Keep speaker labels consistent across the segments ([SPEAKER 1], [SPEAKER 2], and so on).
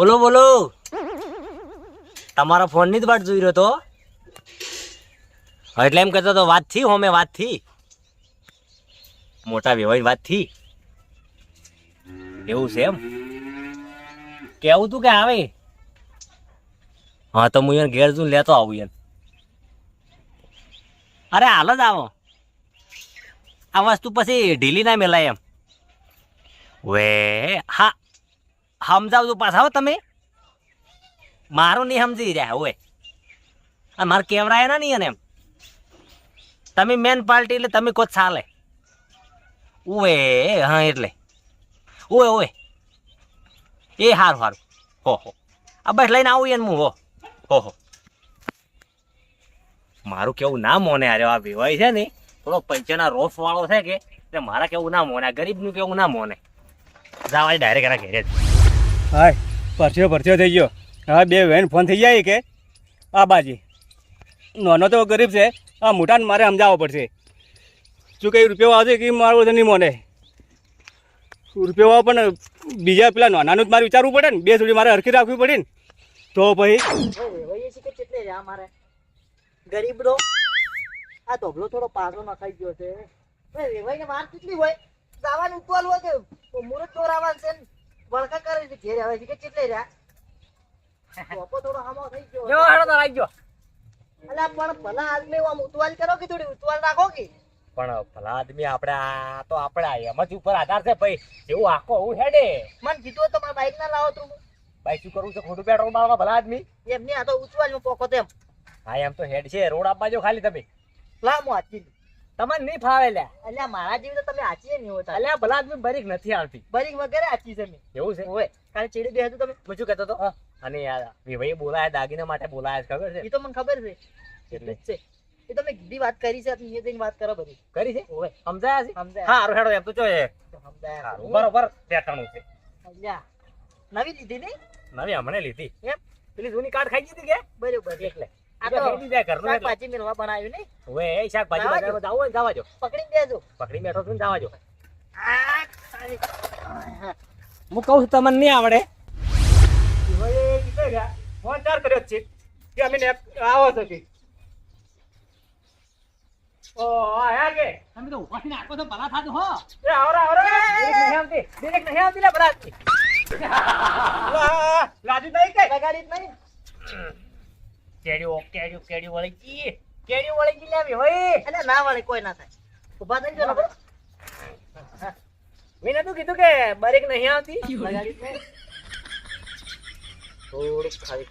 [SPEAKER 1] બોલો બોલો. તમારા ફોનની જ વાટ જોઈ રહ્યો તો એટલે એમ કહેતો તો વાતથી હોમે, વાતથી. મોટા વેવાઈ વાતથી. એવું છે એમ? કેવું તું કે આવે? હા, તો હું એને ઘેર જઈને લેતો આવું એને. અરે, હાલ જ આવો. આ વસ્તુ પછી ઢીલી ના મેલાય એમ. વે હા. સમજાવજો પાછા હો તમે. મારું નહીં સમજી રહ્યા હોય આ મારે કેવરાય ના નહીં એને એમ. તમે મેન પાર્ટી એટલે તમે કોઈ ચાલે. ઓએ હા, એટલે. ઓએ ઓએ એ હારું હારું. હો હો. આ બસ લઈને આવું એને હું, હો. હો હો. મારું કેવું ના મોને અરે આ વિવાય છે ને, થોડો પૈસાના રોફ વાળો છે કે મારા કેવું ના મોને ગરીબનું કેવું ના મોને જાવા ડાયરેક્ટ એના ઘેરે જ.
[SPEAKER 2] હાય પરસ્યો પરસ્યો થઈ ગયો. હા બે વેન ફોન થઈ જાય કે? આ બાજી. નાનો તો ગરીબ છે. આ મોટાને મારે સમજાવવો પડશે. શું કંઈ રૂપિયો આવશે કે મારું નહીં મોને? રૂપિયો પણ બીજા પેલા નાનાનું જ મારે વિચારવું પડે ને. બે સુધી મારે હરખી રાખવી પડે ને. તો પછી?
[SPEAKER 3] ગરીબ ગરીબડો, આ ધોબલો થોડો પાછો નખાઈ ગયો છે. ને વળકા કરે છે ઘેર આવે છે કે કેટલે રહ્યા? ધોપો થોડો હામો થઈ ગયો.
[SPEAKER 1] જો હેડો તો આવી ગયો
[SPEAKER 3] અલા પણ ભલા આદમી આમ ઉતવાલ કરો કે થોડી ઉતવાલ રાખો કે?
[SPEAKER 1] પણ ભલા આદમી આપણે આ તો આપણે એમ જ ઉપર આધાર છે ભાઈ. જેવું આખો હું હેડે
[SPEAKER 3] મને કીધું તો મારા બાઈક ના લાવો તું.
[SPEAKER 1] ભાઈ શું કરવું છે? ખોટું પેટ્રોલ મારવા ભલા આદમી?
[SPEAKER 3] એમની આ તો ઉતવાલમાં પોકો તેમ.
[SPEAKER 1] હા એમ તો હેડ છે. રોડ આપવા જો ખાલી તમે.
[SPEAKER 3] લા હું
[SPEAKER 1] તમને નહીં ફાવે લ્યા
[SPEAKER 3] એટલે મારા જેવી તો તમે આચી નહીં હોતા
[SPEAKER 1] એટલે ભલા આદમી બરીક નથી આવતી.
[SPEAKER 3] બરીક વગેરે આચી છે
[SPEAKER 1] એવું છે?
[SPEAKER 3] હોય કાલે ચીડી બે હતું તમે?
[SPEAKER 1] હું શું કહેતો હતો? અને યાર વિભાઈ બોલાયા દાગીના માટે બોલાયા ખબર છે?
[SPEAKER 3] એ તો મને ખબર છે.
[SPEAKER 1] એટલે.
[SPEAKER 3] છે. એ તમે કીધી વાત કરી છે એ જઈને વાત કરો બધી.
[SPEAKER 1] કરી છે?
[SPEAKER 3] હોય
[SPEAKER 1] સમજાયા છે?
[SPEAKER 3] સમજાય.
[SPEAKER 1] હા હારું હેડો એમ તો જો એ બરોબર પેટાણું છે.
[SPEAKER 3] અલ્યા નવી લીધી નહીં
[SPEAKER 1] નવી હમણે લીધી.
[SPEAKER 3] એમ?
[SPEAKER 1] પેલી જૂની કાર્ડ ખાઈ ગઈ હતી કે?
[SPEAKER 3] બરોબર
[SPEAKER 1] એટલે.
[SPEAKER 3] શાકભાજી મેળવા બનાવ્યું નહીં?
[SPEAKER 1] હવે એ શાકભાજી
[SPEAKER 3] જવા દો.
[SPEAKER 1] બજારમાં જાવું હોય જવા જો
[SPEAKER 3] પકડી દેજો
[SPEAKER 1] પકડી બેઠો છું જવા જો હું કહું છું તમને નહીં આવડે.
[SPEAKER 2] ફોન ચાર કર્યો છે. કે અમે આવો છો કે. ઓ આયા કે?
[SPEAKER 1] તમે તો ઉપાસી નાખો તો ભલા થાતું હો.
[SPEAKER 2] એ આવરા આવરા.
[SPEAKER 1] નહીં આવતી. ડિરેક્ટ નહીં આવતી લે ભલા
[SPEAKER 2] રાજુ નહીં કે?
[SPEAKER 3] લગાડી નહીં.
[SPEAKER 1] કેડિયો કેડિયો કેડિયો વળી જી. કેડિયો વળી જી લાવી હોય.
[SPEAKER 3] અલ્યા ના વળી કોઈ ના થાય. ઊભા થઈ ને.
[SPEAKER 1] મેં નતું કીધું કે બરેક નહીં આવતી. થોડુંક ખાલી.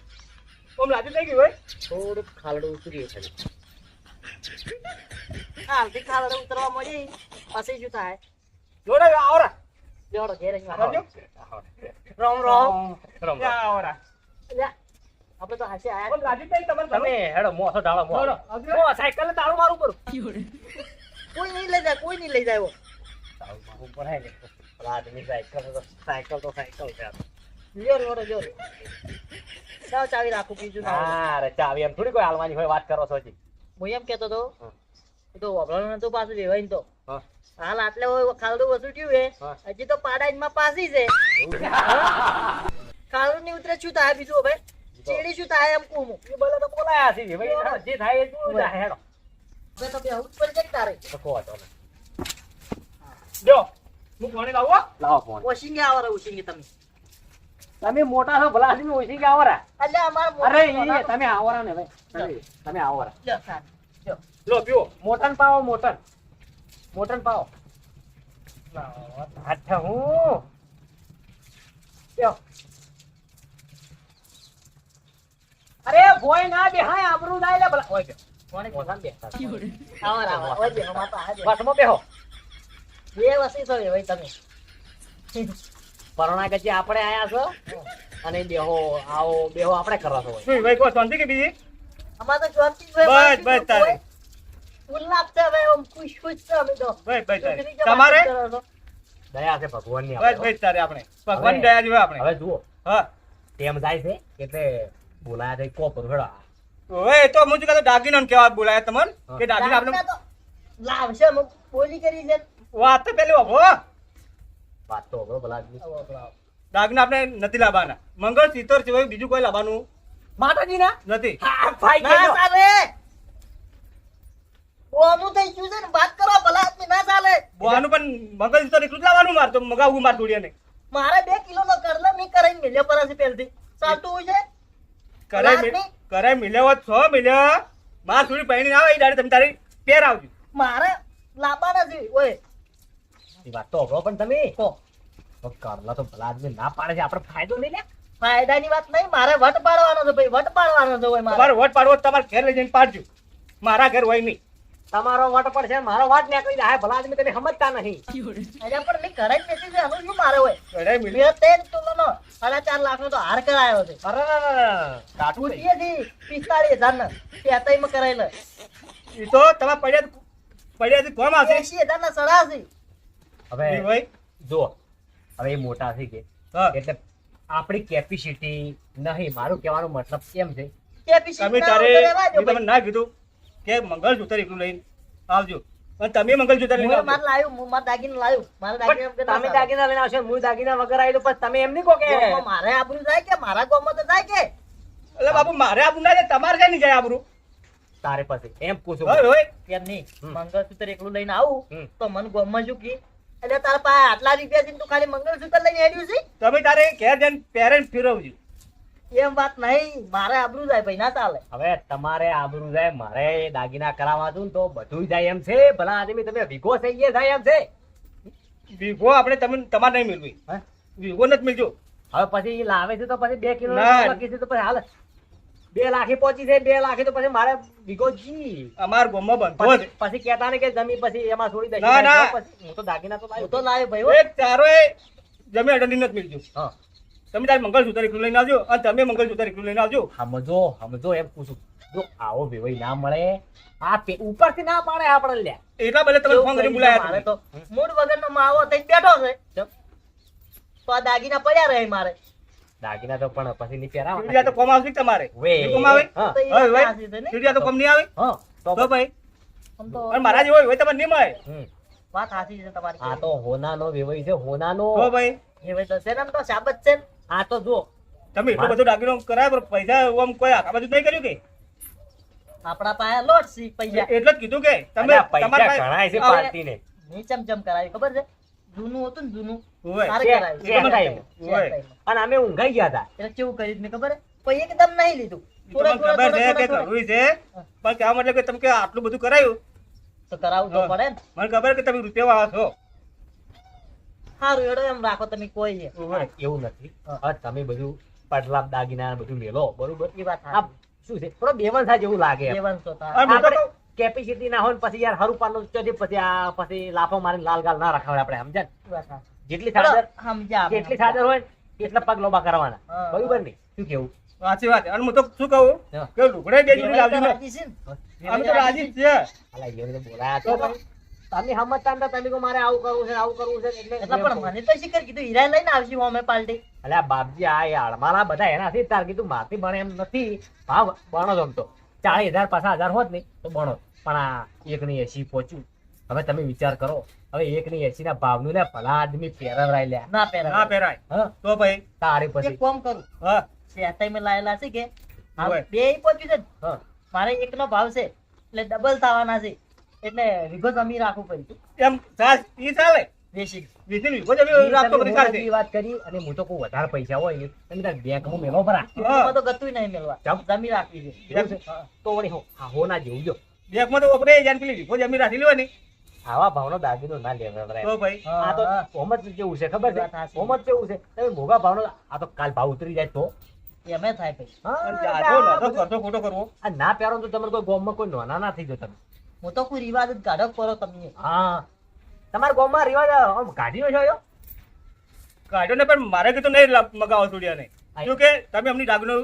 [SPEAKER 2] ઓમ લાદી થઈ ગઈ હોય.
[SPEAKER 1] થોડુંક ખાલડું ઉતરી છે.
[SPEAKER 3] હાલથી ખાલડું ઉતરવા મળી. પછી શું થાય?
[SPEAKER 2] જોડે આવરા.
[SPEAKER 3] જોડો ઘેર રામ રામ.
[SPEAKER 1] રામ
[SPEAKER 2] આવરા.
[SPEAKER 3] આપણે તો હાસે આયા
[SPEAKER 2] ઓમ રાજુ નહીં તમને
[SPEAKER 1] તમે હેડો મોસો ઢાળો મો. મો સાયકલ તાળું મારું કરું
[SPEAKER 3] કોઈ નહીં લઈ જાય કોઈ નહીં લઈ જાય.
[SPEAKER 1] તાળું મારું પર હે ને. આદમી સાયકલ તો સાયકલ તો સાયકલ છે.
[SPEAKER 3] જોર જોર જોર સાવ ચાવી રાખું બીજું.
[SPEAKER 1] હા રે ચાવી એમ થોડી કોઈ હાલવાની હોય વાત કરો છો જી
[SPEAKER 3] હું એમ કેતો તો તો વગડાનું નતો પાછું લેવાય તો.
[SPEAKER 1] હા.
[SPEAKER 3] હાલ આટલે હોય ખાલડું વસું થયું હે. હજી તો પાડાઈમાં પાસી છે. ખાલડું ની ઉતરે છું તા બીજું હવે ચેડી શું થાય એમ હું.
[SPEAKER 1] એ બોલો તો બોલાયા છે ભાઈ. જે થાય એ તું જા હેડો.
[SPEAKER 3] હવે તો બેહવું જ પડશે કે તારે?
[SPEAKER 1] તો કહો તો ને.
[SPEAKER 2] જો હું કોણે લાવો
[SPEAKER 1] લાવો ફોન.
[SPEAKER 3] વોશિંગે આવો રહું વોશિંગે તમે.
[SPEAKER 1] તમે મોટા છો ભલા આદમી ઓછી કે આવરા.
[SPEAKER 3] અલ્યા અમાર
[SPEAKER 1] અરે તમે આવરા ને ભાઈ. તમે- આવરા.
[SPEAKER 3] જો સાહેબ, લ્યો.
[SPEAKER 2] લો પીઓ
[SPEAKER 1] મોટન પાવો મોટન. મોટન પાવો. હું. અરે ભોય ના બેહાય આબરૂ ના લે ભલા. ઓય બે.
[SPEAKER 3] કોણે
[SPEAKER 1] મોટાને બેસતા
[SPEAKER 3] આવો આવો ઓય બેહો માપા આ
[SPEAKER 1] બસમાં બેહો.
[SPEAKER 3] બે વસી તો ભાઈ તમે.
[SPEAKER 1] પરોણા ગચ્ચે આપણે આયા છો અને બેહો આવો બેહો આપણે કરવા છો.
[SPEAKER 2] શું ભાઈ કોઈ શાંતિ કે બીજી?
[SPEAKER 3] અમાર તો શાંતિ
[SPEAKER 2] બસ બસ તારે.
[SPEAKER 3] ખુશ ખુશ છે અમે તો.
[SPEAKER 2] તમારે.
[SPEAKER 1] દયા છે ભગવાનની આપણે,
[SPEAKER 2] બસ તારે આપણે. ભગવાન દયા જોવે આપણે.
[SPEAKER 1] હવે જુઓ.
[SPEAKER 2] હા.
[SPEAKER 1] ટેમ જાય છે એટલે બોલાયા છે કોપ હેડો
[SPEAKER 2] ઓય તો હું તો દાગીનો કેવા બોલાયા તમન? કે દાગીનો આપણે
[SPEAKER 3] લાવશે અમુક બોલી કરી છે.
[SPEAKER 2] વાત તો પેલી વાપરો
[SPEAKER 1] વાત તો હવે ભલા.
[SPEAKER 2] દાગના આપણે નથી લાવવાના. મંગળ સિત્તોર સિવાય બીજું કોઈ લાવવાનું
[SPEAKER 1] માતાજીના?
[SPEAKER 2] નથી.
[SPEAKER 1] હા ભાઈ
[SPEAKER 3] ના. ચાલે. ઓનું થઈ ગયું છે ને વાત કરો ભલા ના ચાલે.
[SPEAKER 2] પણ મંગળ સિત્તોર એટલું જ લાવવાનું માર તો મગાવું માર થોડીને
[SPEAKER 3] મારે બે કિલો નો કરલો મી કરાઈને મેલ્યો પર છે પહેલથી. ચાલતું હોય છે?
[SPEAKER 2] કરાય મિલ્યો છો મિલ્યો. માર થોડી પહેણી આવે દાડે તમે તારી પેર આવજો.
[SPEAKER 3] મારે લાવવાના છે ઓય.
[SPEAKER 1] એ વાત તો અભરો પણ તમે. તો કરલા તો ભલા આદમી ના પાડે છે આપણે ફાયદો નહીં લે
[SPEAKER 3] ફાયદાની વાત નહીં મારે વટ પાડવાનો છે ભાઈ વટ પાડવાનો છે ઓય મારે.
[SPEAKER 2] તમારો વોટ પાડવો તો તમારે ઘેર લઈ જઈને પાડજો. મારા ઘેર હોય નહીં.
[SPEAKER 1] તમારો વટ પડશે મારો વટ નીકળી જાય. ભલા આદમી તમે સમજતા નહીં.
[SPEAKER 3] અલ્યા પણ મેં છે મારે હોય?
[SPEAKER 2] મિલ્યો.
[SPEAKER 3] તોલાનો અને ચાર લાખ નો તો હાર કરાયો છે. પૂછીએ છી પિસ્તાળીસ હજાર ને તેતાઈ કરાયેલો.
[SPEAKER 2] એ તો તમે પડ્યા પડ્યાથી કોમ આવશે?
[SPEAKER 3] એસી હજાર ના
[SPEAKER 1] હવે
[SPEAKER 2] ભાઈ.
[SPEAKER 1] જો હવે એ મોટા થઈ ગયા એટલે આપણી કેપેસિટી નહીં. મારું કહેવાનો મતલબ કેમ છે.
[SPEAKER 3] કેપેસિટી
[SPEAKER 2] તમે તારે
[SPEAKER 3] હોય તો રહેવા દો
[SPEAKER 2] મેં તમને
[SPEAKER 3] ભાઈ.
[SPEAKER 2] ના કીધું કે મંગળસૂત્ર એકલું લઈને આવજો. અને તમે મંગળ સૂત્ર લઈને
[SPEAKER 3] હું
[SPEAKER 2] આવજો.
[SPEAKER 3] મારે લાવ્યું હું મારા દાગીને લાવ્યું. મારા દાગીને
[SPEAKER 1] તમે દાગીના લઈને આવશો હું દાગીના વગર આવેલું પણ તમે એમ નહીં કહો કે
[SPEAKER 3] મારે આબરૂ જાય કે મારા ગામમાં તો જાય કે?
[SPEAKER 2] એટલે બાપુ મારે આબુ ના જાય તમારે છે નહીં જાય આબરું?
[SPEAKER 1] તારે પાસે એમ પૂછું
[SPEAKER 2] હોય હોય.
[SPEAKER 3] કેમ નહીં. મંગળસૂત્ર એકલું લઈને આવું તો મન ગામમાં શું કી? એટલે તારા પાસે આટલા રૂપિયા થી તું ખાલી મંગળસૂત્ર લઈને આવ્યું છે?
[SPEAKER 2] તમે તારે ઘેર જઈને પેરેન્ટ ફેરવજો.
[SPEAKER 3] એમ વાત નહીં મારે આબરૂ જાય ભાઈ ના ચાલે.
[SPEAKER 1] હવે તમારે આબરૂ જાય મારે દાગીના કરાવવા હતું તો બધું જાય એમ છે. ભલા આદમી તમે ભીગો થઈ ગયા જાય એમ છે.
[SPEAKER 2] ભીગો આપણે તમને તમારે નહીં મેળવી.
[SPEAKER 1] હે?
[SPEAKER 2] વીઘો નથી મેળજો.
[SPEAKER 1] હવે પછી લાવે છે તો પછી બે કિલો. છે તો પછી હાલ. બે લાખી પહોંચી છે બે લાખી તો પછી મારે ભીગો જી.
[SPEAKER 2] અમાર ગોમો બંધ
[SPEAKER 1] પછી કેતા ને કે જમી પછી એમાં છોડી દઈ
[SPEAKER 2] ના, ના.
[SPEAKER 1] પછી હું તો દાગીના તો
[SPEAKER 3] હું તો
[SPEAKER 1] લાવ્યો.
[SPEAKER 3] ભાઈ
[SPEAKER 2] એક ચારો જમી અડંડી નથી મેળજો.
[SPEAKER 1] હા.
[SPEAKER 2] તમે તારે મંગળસૂત્ર એકલું લઈને આવજો અને તમે મંગળસૂત્ર એકલું લઈને આવજો.
[SPEAKER 1] સમજો સમજો એમ પૂછું. જો આવો વેવાઈ ના મળે આ પે- ઉપરથી ના પાડે આપણે લે
[SPEAKER 2] એટલા બલે તમે ફોન કરી
[SPEAKER 3] કરી
[SPEAKER 2] બોલાયા
[SPEAKER 3] મારે
[SPEAKER 2] તમે.
[SPEAKER 3] તો મૂડ વગરનો માવો થઈ બેઠો છે. તો આ દાગીના પડ્યા રહે મારે.
[SPEAKER 1] દાગીના તો પણ પછી ની
[SPEAKER 2] ચીડિયા તો કોમ આવશે તમારે?
[SPEAKER 1] વે.
[SPEAKER 2] કોમ આવે?
[SPEAKER 3] હવે સાચી
[SPEAKER 2] ચીડિયા તો કોમ નહીં આવે?
[SPEAKER 1] હા. તો
[SPEAKER 2] તો ભાઈ. પણ મારા જેવો હોય તમારે નહીં મળે.
[SPEAKER 3] વાત સાચી છે તમારી.
[SPEAKER 1] આ તો હોનાનો વેવાઈ છે હોનાનો.
[SPEAKER 2] તો ભાઈ.
[SPEAKER 3] એ ભાઈ તો છે ને આમ તો સાબત છે ને.
[SPEAKER 1] આ તો જો
[SPEAKER 2] તમે એટલો બધો દાગીનો કરાય પણ પૈસા આમ કોઈ આખા બાજુ નહીં કર્યું કે?
[SPEAKER 3] આપણા પાસે લોટ સી પૈસા
[SPEAKER 2] એટલે જ કીધું કે તમે
[SPEAKER 1] પૈસા
[SPEAKER 2] તમારા પાસે-
[SPEAKER 1] છે. પાર્ટીને.
[SPEAKER 3] ની ચમચમ કરાવી ખબર છે? જૂનું હતું ને જૂનું. તારે.
[SPEAKER 1] અને અમે ઊંઘાઈ ગયા હતા.
[SPEAKER 3] એટલે કેવું કર્યું ને ખબર? છે પછી એકદમ નહીં લીધું.
[SPEAKER 2] ખબર છે કે કરવું પણ કહેવા મતલબ કે તમે કે આટલું બધું કરાયું?
[SPEAKER 3] તો કરાવવું તો પડે ને.
[SPEAKER 2] મને ખબર કે તમે રૂપિયા વાળા છો.
[SPEAKER 3] સારું એડો એમ રાખો તમે કોઈ છે.
[SPEAKER 1] એવું નથી. તમે બધું પડલા દાગીના બધું લેલો બરોબર?
[SPEAKER 3] એ વાત
[SPEAKER 1] શું છે? થોડો બેવન થાય જેવું લાગે.
[SPEAKER 3] દેવાનું તો
[SPEAKER 1] કેપેસિટી ના હોય ને પછી યાર હરું પાનું ચોથી પછી આ પછી લાફો મારીને લાલ ગાલ ના રખાવે આપણે
[SPEAKER 3] સાચી.
[SPEAKER 1] જેટલી સાદર જેટલી. સાદર હોય એટલા પગ લોબા કરવાના. બરોબર ને? શું કેવું?
[SPEAKER 2] સાચી વાત અને હું તો શું કહું? કે લુગડે બે જોડી લાવજો ને. અમે તો રાજી છે.
[SPEAKER 1] બોલાયા તો તમે સમજતા નતા તમે મારે આવું કરવું છે આવું કરવું છે એટલે
[SPEAKER 3] એટલે પણ મને તો શીખર કીધું? હીરા લઈને આવશું અમે પાર્ટી
[SPEAKER 1] અલ્યા બાપજી આ યાર મારા બધા એનાથી તાર કીધું માથી બને એમ નથી. હા બણો જ તો. ચાલીસ હજાર પાછા હજાર હોત ને તો બણો. પણ આ એક ની એસી પહોંચ્યું. હવે તમે વિચાર કરો હવે એક ની એસી ના ભાવનું લે ભલા આદમી પેરવરાય લે.
[SPEAKER 3] ના
[SPEAKER 2] ના પહેરાય.
[SPEAKER 1] હા?
[SPEAKER 2] તો ભાઈ
[SPEAKER 1] તારે પછી.
[SPEAKER 3] કોમ કરું.
[SPEAKER 2] હા.
[SPEAKER 3] શેતાઈ મેં લાયેલા છે કે. બે પહોંચ્યું છે ને.
[SPEAKER 1] હા.
[SPEAKER 3] મારે એકનો ભાવ છે એટલે ડબલ થવાના છે. એટલે વિગત અમી રાખવું પડ્યું
[SPEAKER 2] એમ સાસ ઈ ચાલે?
[SPEAKER 3] બેસિક
[SPEAKER 2] વિધિન વિગત અમી રાખતો
[SPEAKER 1] પડી
[SPEAKER 2] સાસ. ચાલશે
[SPEAKER 1] વાત કરી અને હું તો કોઈ વધારે પૈસા હોય ને તમે તાર બેંકમાં મેલો ભરા
[SPEAKER 3] એમાં તો ગતું નહીં
[SPEAKER 1] મેલવા.
[SPEAKER 3] જમી રાખવી છે.
[SPEAKER 1] તો વળી હો હા હો ના જેવું જો.
[SPEAKER 2] બેંકમાં તો ઓપરે જાન પેલી વિગત જમીન રાખી લેવાની
[SPEAKER 1] આવા ભાવનો દાગીનો ના લેવડાય
[SPEAKER 2] તો ભાઈ.
[SPEAKER 1] આ તો ઓમત જેવું છે ખબર છે? ઓમત જેવું છે. તમે મોગા ભાવનો આ તો કાલ ભાવ ઉતરી જાય તો.
[SPEAKER 3] એમે થાય પછી.
[SPEAKER 1] ના પ્યારો તો તમારે કોઈ ગામમાં કોઈ નોના ના થઈ જાવ તમે
[SPEAKER 3] હું તો કોઈ રિવાજ જ કાઢો કરો તમને.
[SPEAKER 1] હા. તમારા ગામમાં રિવાજ આમ કાઢ્યો છો યો?
[SPEAKER 2] કાઢ્યો ને પણ મારે કીધું નહીં મગાવો
[SPEAKER 1] સુડિયાને
[SPEAKER 2] શું કે? તમે અમની ડાગનો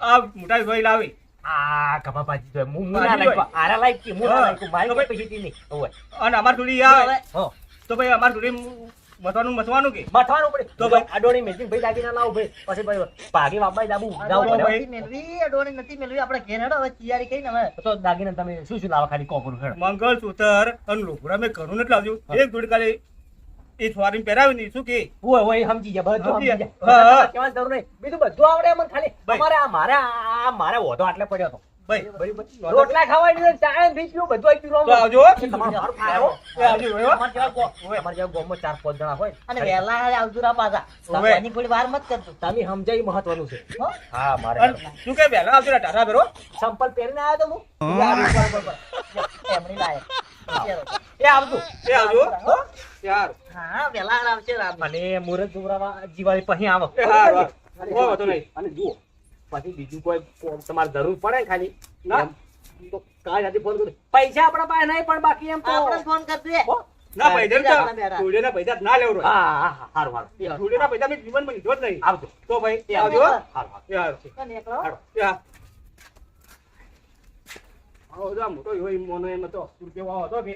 [SPEAKER 2] આ મોટા ભાઈ લાવી.
[SPEAKER 1] આ કપાપાજી તો હું.
[SPEAKER 2] હોય.
[SPEAKER 1] આરા લાયક કે હું. ના મારી
[SPEAKER 2] તો ભાઈ-
[SPEAKER 1] નહીં. હોય
[SPEAKER 2] અને અમાર થોડી આ તો ભાઈ અમાર થોડી મથવાનું મથવાનું કે?
[SPEAKER 1] મથવાનું પડે.
[SPEAKER 2] તો ભાઈ-
[SPEAKER 1] અડોણી મેચિંગ ભાઈ દાગીના લાવો ભાઈ. પછી ભાઈ પાઘી બાપાઈ દાબુ. જાવ
[SPEAKER 2] ભાઈ.
[SPEAKER 3] નથી અડોણી નથી મેળવી. આપણે ઘેર હેડો હવે તૈયારી ને હવે.
[SPEAKER 1] તો દાગીના તમે શું શું લાવો ખાલી કોપરું હેડો.
[SPEAKER 2] મંગળ સૂતર અને લુગડા મેં ઘણું નથી લાવજો એક જોડી ખાલી એ ફોરીન પહેરાવી નહીં શું કે?
[SPEAKER 1] ઓય ઓય સમજી ગયા. બધું
[SPEAKER 2] સમજી
[SPEAKER 1] જા કહેવાની જરૂર નહીં. બીજું બધું આવડે મને ખાલી. અમારે આ મારે આ મારે વધો આટલે પડ્યો હતો. રોટલા ખાવાની ને ચા ભી પીવું બધું આવી પીવું
[SPEAKER 2] આવજો હો.
[SPEAKER 1] તમારું સારું ખાય હો.
[SPEAKER 2] એ આવજો ભાઈ, હો.
[SPEAKER 1] અમારે જેવા ગો- અમારે જેવા ગોમમાં ચાર પાંચ જણા હોય.
[SPEAKER 3] અને વહેલા આવજો રા પાછા.
[SPEAKER 2] ઓવે.
[SPEAKER 3] એની વાર મત કરજો.
[SPEAKER 1] તમે સમજાય મહત્વનું છે.
[SPEAKER 3] હા?
[SPEAKER 1] મારે.
[SPEAKER 2] શું કે વહેલા આવજો ને ટાટા ભેરો
[SPEAKER 1] સંપલ પહેરીને આવ્યો તો હું?
[SPEAKER 3] યાર, ઉપર, ઉપર, ઉપર. એમની લાયક.
[SPEAKER 1] એ આવજો.
[SPEAKER 2] એ આવજો યાર
[SPEAKER 3] હા? વહેલા આવશે રામ
[SPEAKER 1] મુરત જોવરાવા જીવાળી પછી આવો.
[SPEAKER 2] હો.
[SPEAKER 1] અને જુઓ. પછી બીજું કોઈ તમારે જરૂર પડે ને ખાલી?
[SPEAKER 2] ના.
[SPEAKER 1] તો કાલ રાતે ફોન કરું. પૈસા આપણા પાસે નહીં પણ બાકી એમ તો
[SPEAKER 3] આપણે ફોન કરજે
[SPEAKER 2] ના પૈસા ના લેવરો
[SPEAKER 1] હા હા હારું સારું સારું
[SPEAKER 2] સૂર્યના પૈસા મેં જીવનમાં લીધો જ નહીં.
[SPEAKER 1] આવજો.
[SPEAKER 2] તો ભાઈ આવજો. હારું
[SPEAKER 1] હાર.
[SPEAKER 2] હારું. હાર. મોટો એવો મોનો એમ હતો. રૂપિયો હતો કે